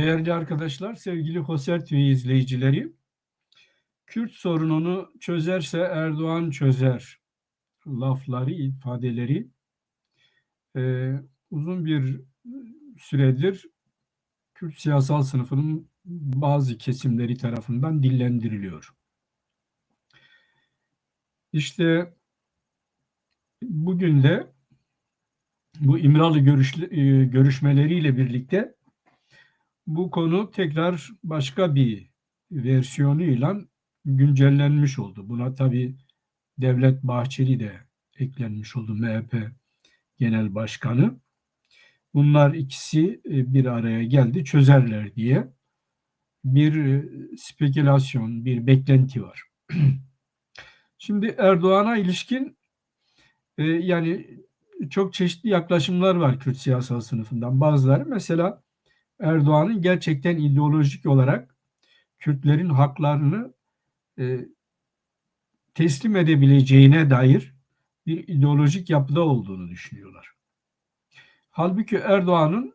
Değerli arkadaşlar, sevgili Hoser TV izleyicileri, Kürt sorununu çözerse Erdoğan çözer lafları, ifadeleri e, uzun bir süredir Kürt siyasal sınıfının bazı kesimleri tarafından dillendiriliyor. İşte bugün de bu İmralı görüş, e, görüşmeleriyle birlikte bu konu tekrar başka bir versiyonuyla güncellenmiş oldu. Buna tabi Devlet Bahçeli de eklenmiş oldu MHP Genel Başkanı. Bunlar ikisi e, bir araya geldi çözerler diye bir e, spekülasyon, bir beklenti var. Şimdi Erdoğan'a ilişkin e, yani çok çeşitli yaklaşımlar var Kürt siyasal sınıfından. Bazıları mesela Erdoğan'ın gerçekten ideolojik olarak Kürtlerin haklarını e, teslim edebileceğine dair bir ideolojik yapıda olduğunu düşünüyorlar. Halbuki Erdoğan'ın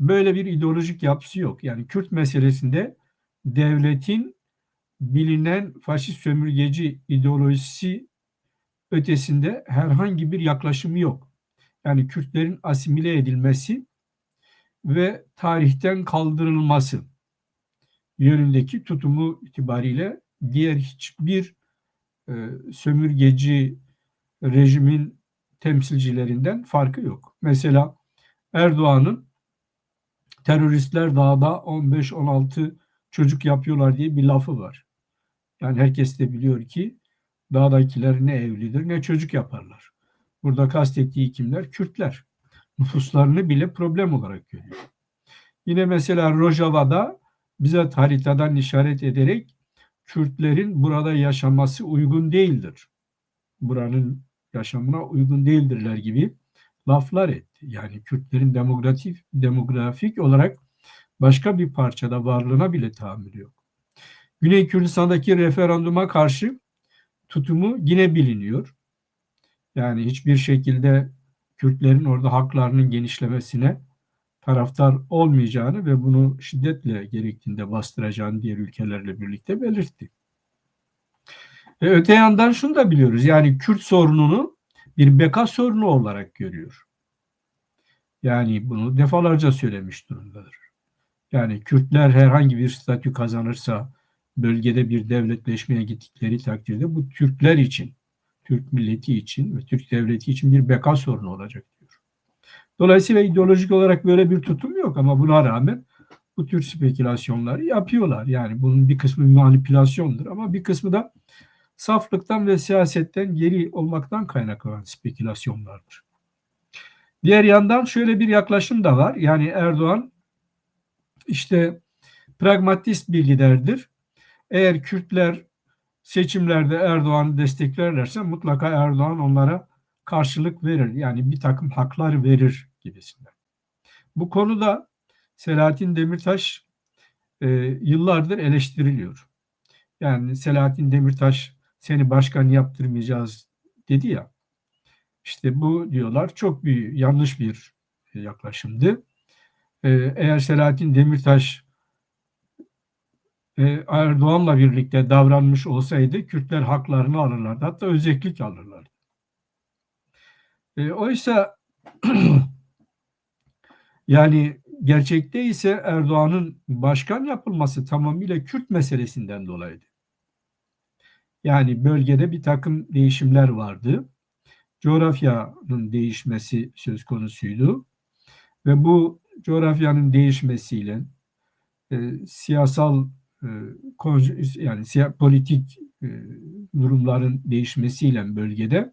böyle bir ideolojik yapısı yok. Yani Kürt meselesinde devletin bilinen faşist sömürgeci ideolojisi ötesinde herhangi bir yaklaşımı yok. Yani Kürtlerin asimile edilmesi ve tarihten kaldırılması yönündeki tutumu itibariyle diğer hiçbir e, sömürgeci rejimin temsilcilerinden farkı yok. Mesela Erdoğan'ın teröristler dağda 15-16 çocuk yapıyorlar diye bir lafı var. Yani herkes de biliyor ki dağdakiler ne evlidir ne çocuk yaparlar. Burada kastettiği kimler? Kürtler nüfuslarını bile problem olarak görüyor. Yine mesela Rojava'da bize haritadan işaret ederek Kürtlerin burada yaşaması uygun değildir. Buranın yaşamına uygun değildirler gibi laflar etti. Yani Kürtlerin demografik, demografik olarak başka bir parçada varlığına bile tahammül yok. Güney Kürdistan'daki referanduma karşı tutumu yine biliniyor. Yani hiçbir şekilde Kürtlerin orada haklarının genişlemesine taraftar olmayacağını ve bunu şiddetle gerektiğinde bastıracağını diğer ülkelerle birlikte belirtti. E, öte yandan şunu da biliyoruz. Yani Kürt sorununu bir beka sorunu olarak görüyor. Yani bunu defalarca söylemiş durumdadır. Yani Kürtler herhangi bir statü kazanırsa bölgede bir devletleşmeye gittikleri takdirde bu Türkler için Türk milleti için ve Türk devleti için bir beka sorunu olacak diyor. Dolayısıyla ideolojik olarak böyle bir tutum yok ama buna rağmen bu tür spekülasyonları yapıyorlar. Yani bunun bir kısmı manipülasyondur ama bir kısmı da saflıktan ve siyasetten geri olmaktan kaynaklanan spekülasyonlardır. Diğer yandan şöyle bir yaklaşım da var. Yani Erdoğan işte pragmatist bir liderdir. Eğer Kürtler seçimlerde Erdoğan'ı desteklerlerse mutlaka Erdoğan onlara karşılık verir. Yani bir takım haklar verir gibisinden. Bu konuda Selahattin Demirtaş e, yıllardır eleştiriliyor. Yani Selahattin Demirtaş seni başkan yaptırmayacağız dedi ya. İşte bu diyorlar çok bir yanlış bir yaklaşımdı. E, eğer Selahattin Demirtaş Erdoğan'la birlikte davranmış olsaydı Kürtler haklarını alırlardı. Hatta özellik alırlardı. E, oysa yani gerçekte ise Erdoğan'ın başkan yapılması tamamıyla Kürt meselesinden dolayıydı. Yani bölgede bir takım değişimler vardı. Coğrafyanın değişmesi söz konusuydu. Ve bu coğrafyanın değişmesiyle e, siyasal e, yani politik e, durumların değişmesiyle bölgede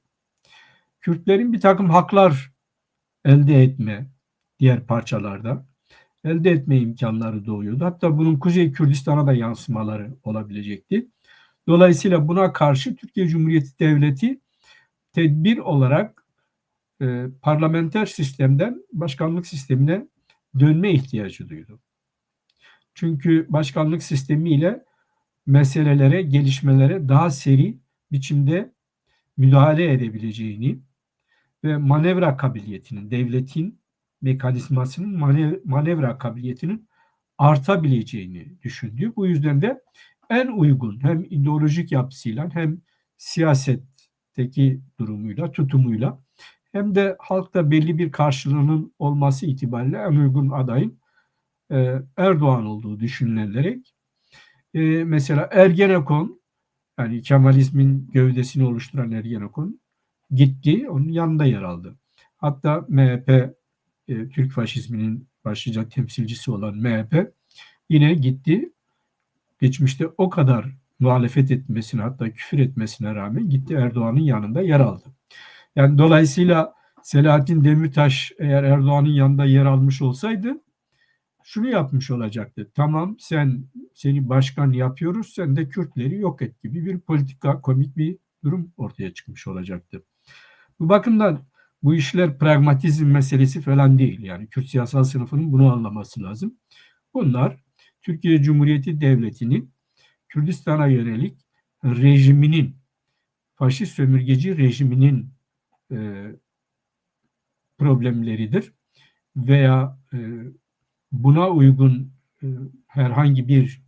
Kürtlerin bir takım haklar elde etme diğer parçalarda elde etme imkanları doğuyordu. Hatta bunun Kuzey Kürdistan'a da yansımaları olabilecekti. Dolayısıyla buna karşı Türkiye Cumhuriyeti Devleti tedbir olarak e, parlamenter sistemden başkanlık sistemine dönme ihtiyacı duydu. Çünkü başkanlık sistemiyle meselelere, gelişmelere daha seri biçimde müdahale edebileceğini ve manevra kabiliyetinin, devletin mekanizmasının manevra kabiliyetinin artabileceğini düşündü. Bu yüzden de en uygun hem ideolojik yapısıyla hem siyasetteki durumuyla, tutumuyla hem de halkta belli bir karşılığının olması itibariyle en uygun adayın e, Erdoğan olduğu düşünülerek e, mesela Ergenekon yani Kemalizmin gövdesini oluşturan Ergenekon gitti, onun yanında yer aldı. Hatta MHP, e, Türk faşizminin başlıca temsilcisi olan MHP yine gitti. Geçmişte o kadar muhalefet etmesine hatta küfür etmesine rağmen gitti Erdoğan'ın yanında yer aldı. Yani dolayısıyla Selahattin Demirtaş eğer Erdoğan'ın yanında yer almış olsaydı şunu yapmış olacaktı. Tamam sen seni başkan yapıyoruz sen de Kürtleri yok et gibi bir politika komik bir durum ortaya çıkmış olacaktı. Bu bakımdan bu işler pragmatizm meselesi falan değil. Yani Kürt siyasal sınıfının bunu anlaması lazım. Bunlar Türkiye Cumhuriyeti Devleti'nin Kürdistan'a yönelik rejiminin, faşist sömürgeci rejiminin e, problemleridir. Veya e, buna uygun e, herhangi bir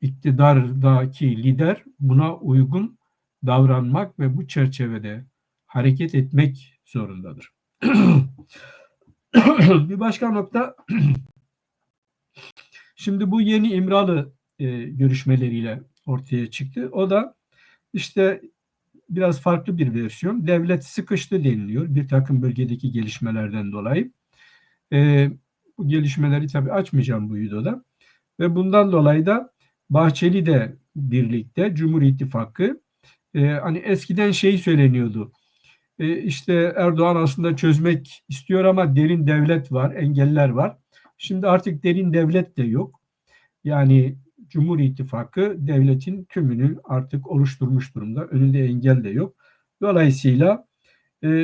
iktidardaki lider buna uygun davranmak ve bu çerçevede hareket etmek zorundadır. bir başka nokta şimdi bu yeni İmralı e, görüşmeleriyle ortaya çıktı. O da işte biraz farklı bir versiyon. Devlet sıkıştı deniliyor bir takım bölgedeki gelişmelerden dolayı. E, bu gelişmeleri tabii açmayacağım bu videoda. Ve bundan dolayı da Bahçeli de birlikte Cumhur İttifakı e, hani eskiden şey söyleniyordu. E, işte Erdoğan aslında çözmek istiyor ama derin devlet var, engeller var. Şimdi artık derin devlet de yok. Yani Cumhur İttifakı devletin tümünü artık oluşturmuş durumda. Önünde engel de yok. Dolayısıyla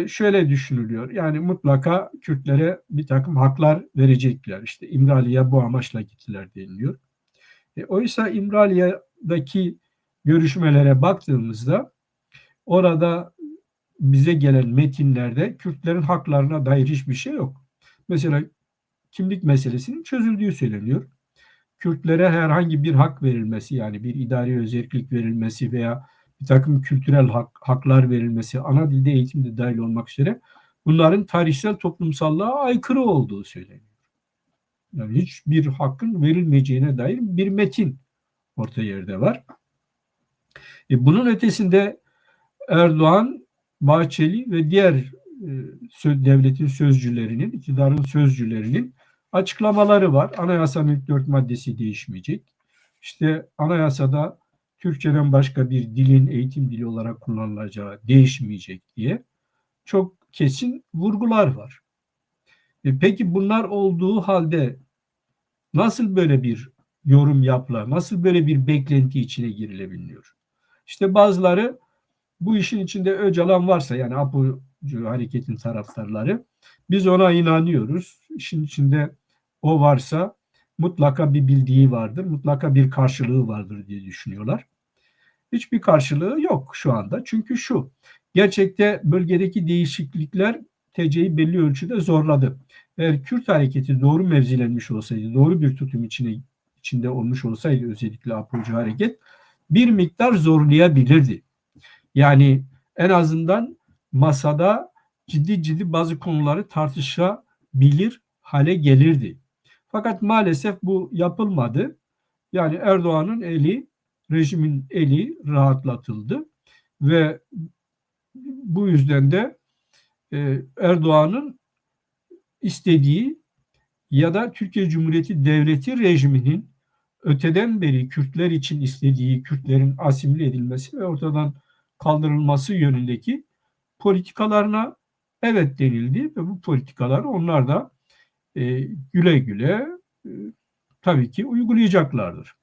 şöyle düşünülüyor. Yani mutlaka Kürtlere bir takım haklar verecekler. İşte İmralı'ya bu amaçla gittiler deniliyor. E, oysa İmralı'daki görüşmelere baktığımızda orada bize gelen metinlerde Kürtlerin haklarına dair hiçbir şey yok. Mesela kimlik meselesinin çözüldüğü söyleniyor. Kürtlere herhangi bir hak verilmesi yani bir idari özellik verilmesi veya bir takım kültürel hak, haklar verilmesi, ana dilde eğitimde dahil olmak üzere bunların tarihsel toplumsallığa aykırı olduğu söyleniyor. Yani hiçbir hakkın verilmeyeceğine dair bir metin orta yerde var. E bunun ötesinde Erdoğan, Bahçeli ve diğer e, devletin sözcülerinin, iktidarın sözcülerinin açıklamaları var. İlk dört maddesi değişmeyecek. İşte anayasada Türkçeden başka bir dilin eğitim dili olarak kullanılacağı değişmeyecek diye çok kesin vurgular var. E peki bunlar olduğu halde nasıl böyle bir yorum yapılar, nasıl böyle bir beklenti içine girilebiliyor? İşte bazıları bu işin içinde Öcalan varsa yani Apocu hareketin taraftarları biz ona inanıyoruz. İşin içinde o varsa mutlaka bir bildiği vardır, mutlaka bir karşılığı vardır diye düşünüyorlar. Hiçbir karşılığı yok şu anda. Çünkü şu, gerçekte bölgedeki değişiklikler TC'yi belli ölçüde zorladı. Eğer Kürt hareketi doğru mevzilenmiş olsaydı, doğru bir tutum içine içinde olmuş olsaydı özellikle Apocu hareket bir miktar zorlayabilirdi. Yani en azından masada ciddi ciddi bazı konuları tartışabilir hale gelirdi. Fakat maalesef bu yapılmadı. Yani Erdoğan'ın eli, rejimin eli rahatlatıldı ve bu yüzden de e, Erdoğan'ın istediği ya da Türkiye Cumhuriyeti Devleti rejiminin öteden beri Kürtler için istediği Kürtlerin asimile edilmesi ve ortadan kaldırılması yönündeki politikalarına evet denildi ve bu politikalar onlar da e, güle güle e, tabii ki uygulayacaklardır.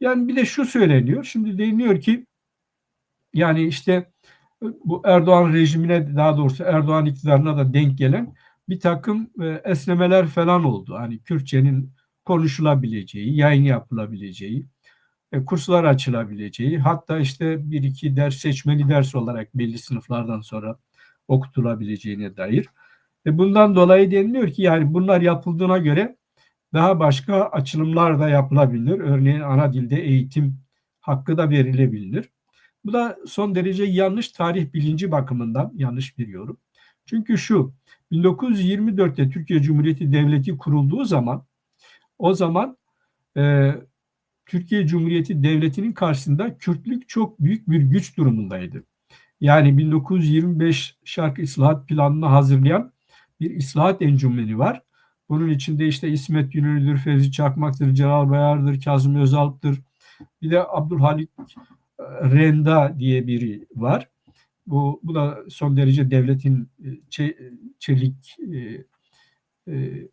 Yani bir de şu söyleniyor. Şimdi deniliyor ki yani işte bu Erdoğan rejimine daha doğrusu Erdoğan iktidarına da denk gelen bir takım e, esnemeler falan oldu. Hani Kürtçenin konuşulabileceği, yayın yapılabileceği, e, kurslar açılabileceği, hatta işte bir iki ders seçmeli ders olarak belli sınıflardan sonra okutulabileceğine dair. E bundan dolayı deniliyor ki yani bunlar yapıldığına göre daha başka açılımlar da yapılabilir. Örneğin ana dilde eğitim hakkı da verilebilir. Bu da son derece yanlış tarih bilinci bakımından yanlış bir yorum. Çünkü şu 1924'te Türkiye Cumhuriyeti Devleti kurulduğu zaman o zaman e, Türkiye Cumhuriyeti Devleti'nin karşısında Kürtlük çok büyük bir güç durumundaydı. Yani 1925 şark ıslahat planını hazırlayan bir ıslahat encümeni var. Bunun içinde işte İsmet Yünlü'dür, Fevzi Çakmak'tır, Celal Bayar'dır, Kazım Özalp'tır. Bir de Abdülhalit e, Renda diye biri var. Bu, bu da son derece devletin e, çelik e,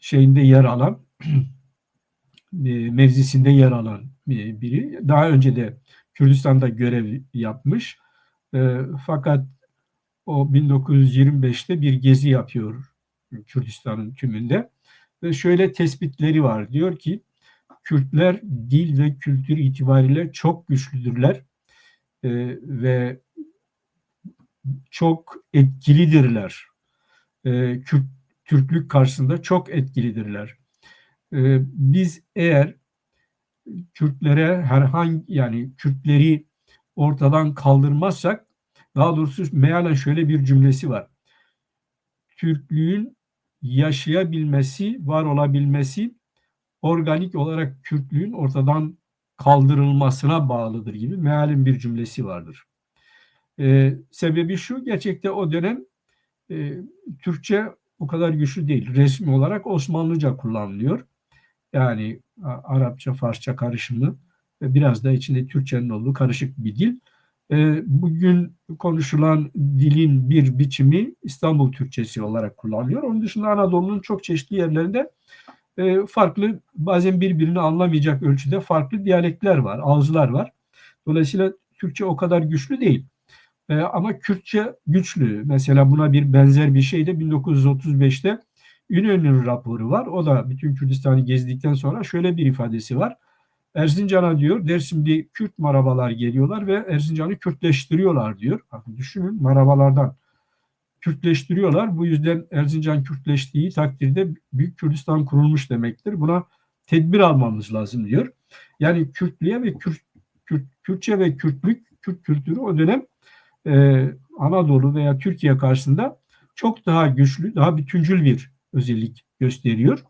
şeyinde yer alan mevzisinde yer alan biri. Daha önce de Kürdistan'da görev yapmış. Fakat o 1925'te bir gezi yapıyor Kürdistan'ın tümünde ve şöyle tespitleri var. Diyor ki Kürtler dil ve kültür itibariyle çok güçlüdürler e, ve çok etkilidirler. E, Kürt, Türklük karşısında çok etkilidirler. E, biz eğer Kürtlere herhangi yani Kürtleri ortadan kaldırmazsak daha doğrusu mealen şöyle bir cümlesi var. Türklüğün yaşayabilmesi, var olabilmesi organik olarak Kürtlüğün ortadan kaldırılmasına bağlıdır gibi mealin bir cümlesi vardır. Ee, sebebi şu, gerçekte o dönem e, Türkçe o kadar güçlü değil. Resmi olarak Osmanlıca kullanılıyor. Yani Arapça, Farsça karışımı ve biraz da içinde Türkçenin olduğu karışık bir dil. Ee, bugün konuşulan dilin bir biçimi İstanbul Türkçesi olarak kullanılıyor. Onun dışında Anadolu'nun çok çeşitli yerlerinde e, farklı bazen birbirini anlamayacak ölçüde farklı diyalekler var, ağızlar var. Dolayısıyla Türkçe o kadar güçlü değil. E, ama Kürtçe güçlü. Mesela buna bir benzer bir şey de 1935'te İnönü'nün raporu var. O da bütün Kürdistan'ı gezdikten sonra şöyle bir ifadesi var. Erzincan'a diyor Dersim'de Kürt marabalar geliyorlar ve Erzincan'ı Kürtleştiriyorlar diyor. Bakın düşünün marabalardan Kürtleştiriyorlar. Bu yüzden Erzincan Kürtleştiği takdirde Büyük Kürdistan kurulmuş demektir. Buna tedbir almamız lazım diyor. Yani Kürtlüğe ve Kürt, Kürt, Kürtçe ve Kürtlük, Kürt kültürü o dönem e, Anadolu veya Türkiye karşısında çok daha güçlü, daha bütüncül bir özellik gösteriyor.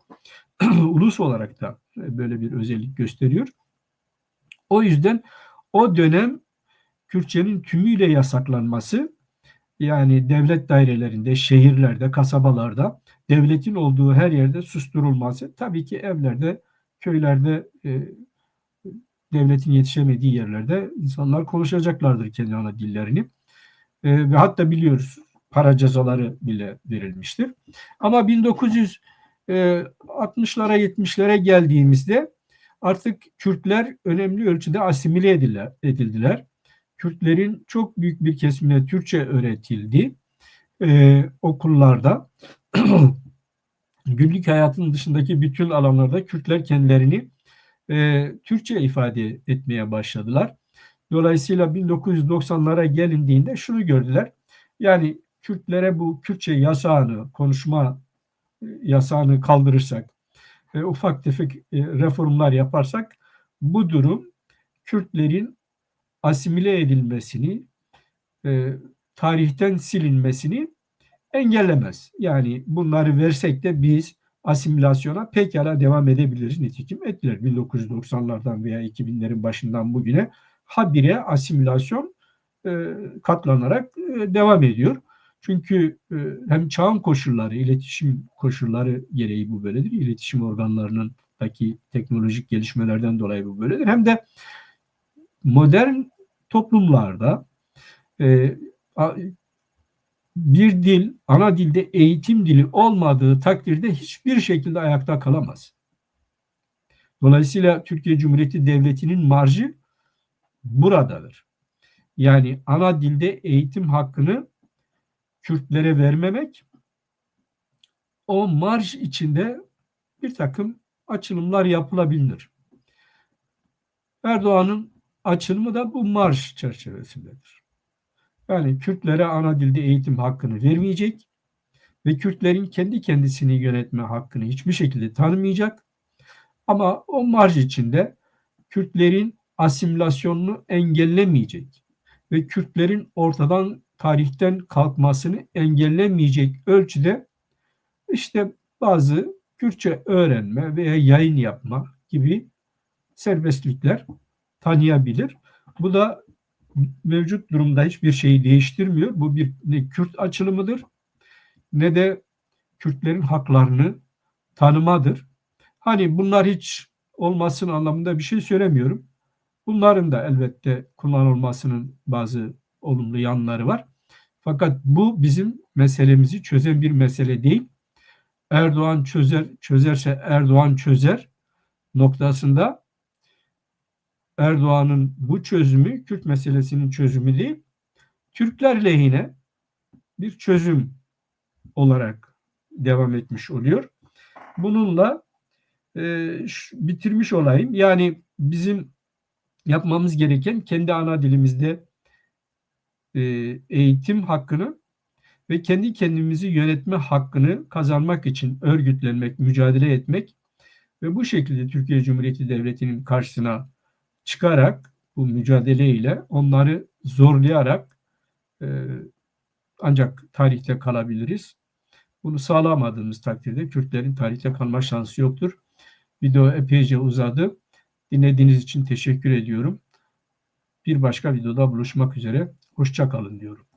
Ulus olarak da böyle bir özellik gösteriyor. O yüzden o dönem Kürtçenin tümüyle yasaklanması yani devlet dairelerinde, şehirlerde, kasabalarda, devletin olduğu her yerde susturulması tabii ki evlerde, köylerde, e, devletin yetişemediği yerlerde insanlar konuşacaklardır kendi ana dillerini. E, ve hatta biliyoruz para cezaları bile verilmiştir. Ama 1960'lara 70'lere geldiğimizde artık Kürtler önemli ölçüde asimile edildiler. Kürtlerin çok büyük bir kesimine Türkçe öğretildi e, okullarda. Günlük hayatın dışındaki bütün alanlarda Kürtler kendilerini e, Türkçe ifade etmeye başladılar. Dolayısıyla 1990'lara gelindiğinde şunu gördüler. Yani Kürtlere bu Kürtçe yasağını, konuşma e, yasağını kaldırırsak, e, ufak tefek e, reformlar yaparsak bu durum Kürtlerin asimile edilmesini, e, tarihten silinmesini engellemez. Yani bunları versek de biz asimilasyona pekala devam edebiliriz. Nitekim ettiler 1990'lardan veya 2000'lerin başından bugüne habire asimilasyon e, katlanarak e, devam ediyor. Çünkü e, hem çağın koşulları, iletişim koşulları gereği bu böyledir. İletişim organlarının teknolojik gelişmelerden dolayı bu böyledir. Hem de modern toplumlarda e, bir dil, ana dilde eğitim dili olmadığı takdirde hiçbir şekilde ayakta kalamaz. Dolayısıyla Türkiye Cumhuriyeti Devleti'nin marjı buradadır. Yani ana dilde eğitim hakkını Kürtlere vermemek, o marj içinde bir takım açılımlar yapılabilir. Erdoğan'ın açılımı da bu marş çerçevesindedir. Yani Kürtlere ana dilde eğitim hakkını vermeyecek ve Kürtlerin kendi kendisini yönetme hakkını hiçbir şekilde tanımayacak. Ama o marj içinde Kürtlerin asimilasyonunu engellemeyecek ve Kürtlerin ortadan tarihten kalkmasını engellemeyecek ölçüde işte bazı Kürtçe öğrenme veya yayın yapma gibi serbestlikler tanıyabilir. Bu da mevcut durumda hiçbir şeyi değiştirmiyor. Bu bir ne Kürt açılımıdır ne de Kürtlerin haklarını tanımadır. Hani bunlar hiç olmasın anlamında bir şey söylemiyorum. Bunların da elbette kullanılmasının bazı olumlu yanları var. Fakat bu bizim meselemizi çözen bir mesele değil. Erdoğan çözer çözerse Erdoğan çözer noktasında Erdoğan'ın bu çözümü Kürt meselesinin çözümü değil, Türkler lehine bir çözüm olarak devam etmiş oluyor. Bununla e, bitirmiş olayım. Yani bizim yapmamız gereken kendi ana dilimizde e, eğitim hakkını ve kendi kendimizi yönetme hakkını kazanmak için örgütlenmek, mücadele etmek ve bu şekilde Türkiye Cumhuriyeti Devleti'nin karşısına çıkarak bu mücadeleyle onları zorlayarak e, ancak tarihte kalabiliriz. Bunu sağlamadığımız takdirde Kürtlerin tarihte kalma şansı yoktur. Video epeyce uzadı. Dinlediğiniz için teşekkür ediyorum. Bir başka videoda buluşmak üzere. Hoşça kalın diyorum.